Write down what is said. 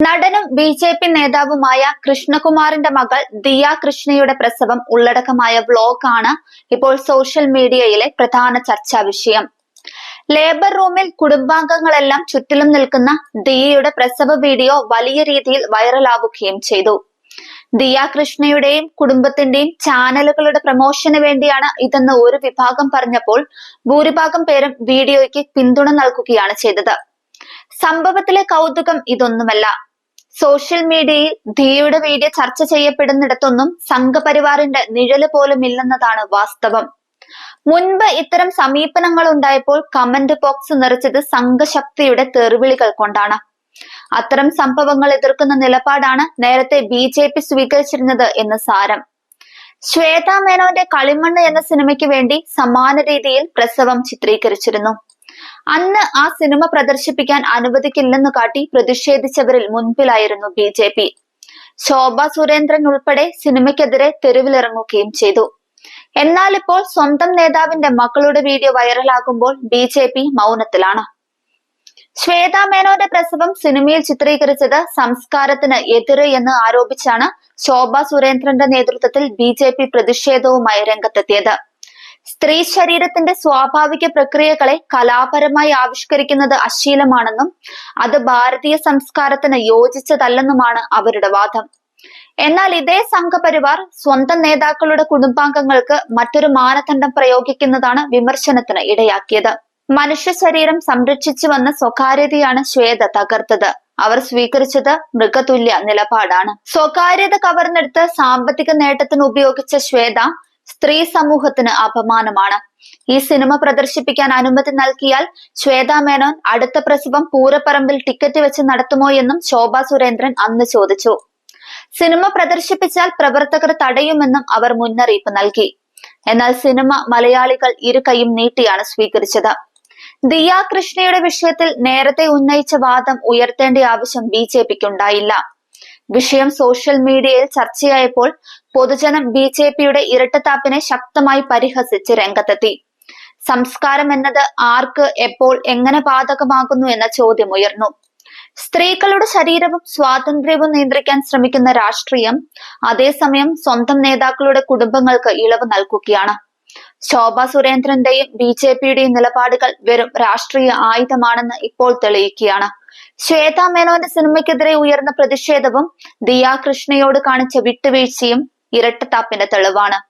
നടനും B J P നേതാവുമായ കൃഷ്ണകുമാറിന്റെ മകൾ ദിയ കൃഷ്ണയുടെ പ്രസവം ഉള്ളടക്കമായ വ്ലോഗാണ് ഇപ്പോൾ സോഷ്യൽ മീഡിയയിലെ പ്രധാന ചർച്ചാ വിഷയം. ലേബർ റൂമിൽ കുടുംബാംഗങ്ങളെല്ലാം ചുറ്റിലും നിൽക്കുന്ന ദിയയുടെ പ്രസവ വീഡിയോ വലിയ രീതിയിൽ വൈറലാവുകയും ചെയ്തു. ദിയ കൃഷ്ണയുടെയും കുടുംബത്തിന്റെയും ചാനലുകളുടെ പ്രമോഷന് വേണ്ടിയാണ് ഇതെന്ന് ഒരു വിഭാഗം പറഞ്ഞപ്പോൾ ഭൂരിഭാഗം പേരും വീഡിയോയ്ക്ക് പിന്തുണ നൽകുകയാണ് ചെയ്തത്. സംഭവത്തിലെ കൗതുകം ഇതൊന്നുമല്ല. സോഷ്യൽ മീഡിയയിൽ ധിയുടെ വീഡിയോ ചർച്ച ചെയ്യപ്പെടുന്നിടത്തൊന്നും സംഘപരിവാറിന്റെ നിഴൽ പോലും ഇല്ലെന്നതാണ് വാസ്തവം. മുൻപ് ഇത്തരം സമീപനങ്ങൾ ഉണ്ടായപ്പോൾ കമന്റ് ബോക്സ് നിറച്ചത് സംഘശക്തിയുടെ തെറിവിളികൾ കൊണ്ടാണ്. അത്തരം സംഭവങ്ങൾ എതിർക്കുന്ന നിലപാടാണ് നേരത്തെ ബി ജെ പി സ്വീകരിച്ചിരുന്നത് എന്ന് സാരം. ശ്വേതാ മേനോന്റെ കളിമണ്ണ് എന്ന സിനിമയ്ക്ക് വേണ്ടി സമാന രീതിയിൽ പ്രസവം ചിത്രീകരിച്ചിരുന്നു. അന്ന് ആ സിനിമ പ്രദർശിപ്പിക്കാൻ അനുവദിക്കില്ലെന്ന് കാട്ടി പ്രതിഷേധിച്ചവരിൽ മുൻപിലായിരുന്നു B J P. Shobha Surendran ഉൾപ്പെടെ സിനിമയ്ക്കെതിരെ തെരുവിലിറങ്ങുകയും ചെയ്തു. എന്നാൽ ഇപ്പോൾ സ്വന്തം നേതാവിന്റെ മക്കളുടെ വീഡിയോ വൈറലാകുമ്പോൾ ബി ജെ പി മൗനത്തിലാണ്. ശ്വേതാ മേനോന്റെ പ്രസവം സിനിമയിൽ ചിത്രീകരിച്ചത് സംസ്കാരത്തിന് എതിര് എന്ന് ആരോപിച്ചാണ് ശോഭ സുരേന്ദ്രന്റെ നേതൃത്വത്തിൽ ബി പ്രതിഷേധവുമായി രംഗത്തെത്തിയത്. സ്ത്രീ ശരീരത്തിന്റെ സ്വാഭാവിക പ്രക്രിയകളെ കലാപരമായി ആവിഷ്കരിക്കുന്നത് അശ്ലീലമാണെന്നും അത് ഭാരതീയ സംസ്കാരത്തിന് യോജിച്ചതല്ലെന്നുമാണ് അവരുടെ വാദം. എന്നാൽ ഇതേ സംഘപരിവാർ സ്വന്തം നേതാക്കളുടെ കുടുംബാംഗങ്ങൾക്ക് മറ്റൊരു മാനദണ്ഡം പ്രയോഗിക്കുന്നതാണ് വിമർശനത്തിന് ഇടയാക്കിയത്. മനുഷ്യ ശരീരം സംരക്ഷിച്ചു വന്ന സ്വകാര്യതയാണ് ശ്വേത തകർത്തത്. അവർ സ്വീകരിച്ചത് മൃഗതുല്യ നിലപാടാണ്. സ്വകാര്യത കവർന്നെടുത്ത് സാമ്പത്തിക നേട്ടത്തിന് ഉപയോഗിച്ച ശ്വേത സ്ത്രീ സമൂഹത്തിന് അപമാനമാണ്. ഈ സിനിമ പ്രദർശിപ്പിക്കാൻ അനുമതി നൽകിയാൽ ശ്വേതാ മേനോൻ അടുത്ത പ്രസവം പൂരപ്പറമ്പിൽ ടിക്കറ്റ് വെച്ച് നടത്തുമോ എന്നും ശോഭ സുരേന്ദ്രൻ അന്ന് ചോദിച്ചു. സിനിമ പ്രദർശിപ്പിച്ചാൽ പ്രവർത്തകർ തടയുമെന്നും അവർ മുന്നറിയിപ്പ് നൽകി. എന്നാൽ സിനിമ മലയാളികൾ ഇരു കൈയും നീട്ടിയാണ് സ്വീകരിച്ചത്. ദിയ കൃഷ്ണയുടെ വിഷയത്തിൽ നേരത്തെ ഉന്നയിച്ച വാദം ഉയർത്തേണ്ട ആവശ്യം ബി ജെ പിക്ക് ഉണ്ടായില്ല. വിഷയം സോഷ്യൽ മീഡിയയിൽ ചർച്ചയായപ്പോൾ പൊതുജനം ബി ജെ പിയുടെ ഇരട്ടത്താപ്പിനെ ശക്തമായി പരിഹസിച്ച് രംഗത്തെത്തി. സംസ്കാരം എന്നത് ആർക്ക് എപ്പോൾ എങ്ങനെ ബാധകമാകുന്നു എന്ന ചോദ്യം ഉയർന്നു. സ്ത്രീകളുടെ ശരീരവും സ്വാതന്ത്ര്യവും നിയന്ത്രിക്കാൻ ശ്രമിക്കുന്ന രാഷ്ട്രീയം അതേസമയം സ്വന്തം നേതാക്കളുടെ കുടുംബങ്ങൾക്ക് ഇളവ് നൽകുകയാണ്. ശോഭ സുരേന്ദ്രന്റെയും ബി ജെ പിയുടെയും നിലപാടുകൾ വെറും രാഷ്ട്രീയ ആയുധമാണെന്ന് ഇപ്പോൾ തെളിയിക്കുകയാണ്. ശ്വേതാ മേനോന്റെ സിനിമയ്ക്കെതിരെ ഉയർന്ന പ്രതിഷേധവും ദിയാ കൃഷ്ണയോട് കാണിച്ച വിട്ടുവീഴ്ചയും ഇരട്ടത്താപ്പിന്റെ തെളിവാണ്.